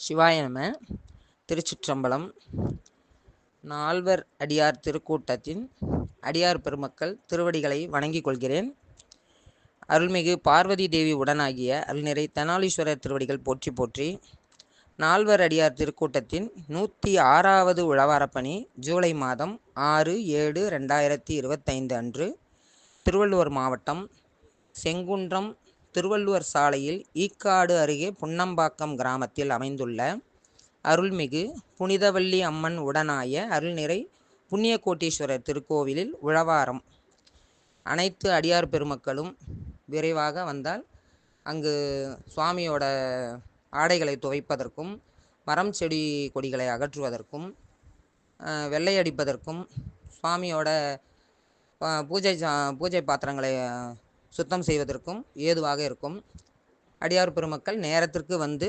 சிவாய நம திருச்சிற்றம்பலம். நால்வர் அடியார் திருக்கூட்டத்தின் அடியார் பெருமக்கள் திருவடிகளை வணங்கிக் கொள்கிறேன். அருள்மிகு பார்வதி தேவி உடனாகிய அருள்நிறை தெனாலீஸ்வரர் திருவடிகள் போற்றி போற்றி நால்வர் அடியார் திருக்கூட்டத்தின் நூற்றி ஆறாவது உழவாரப்பணி ஜூலை மாதம் ஆறு ஏழு ரெண்டாயிரத்தி இருபத்தைந்து அன்று திருவள்ளுவர் மாவட்டம் செங்குன்றம் திருவள்ளுவர் சாலையில் ஈக்காடு அருகே புன்னம்பாக்கம் கிராமத்தில் அமைந்துள்ள அருள்மிகு புனிதவள்ளி அம்மன் உடனாய அருள்நிறை புண்ணியகோட்டீஸ்வரர் திருக்கோவிலில் உழவாரம். அனைத்து அடியார் பெருமக்களும் விரைவாக வந்தால் அங்கு சுவாமியோட ஆடைகளை துவைப்பதற்கும் மரம் செடி கொடிகளை அகற்றுவதற்கும் வெள்ளையடிப்பதற்கும் வெள்ளை அடிப்பதற்கும் சுவாமியோட பூஜை சா- பூஜை பாத்திரங்களை சுத்தம் செய்வதற்கும் ஏதுவாக இருக்கும். அடியார் பெருமக்கள் நேரத்திற்கு வந்து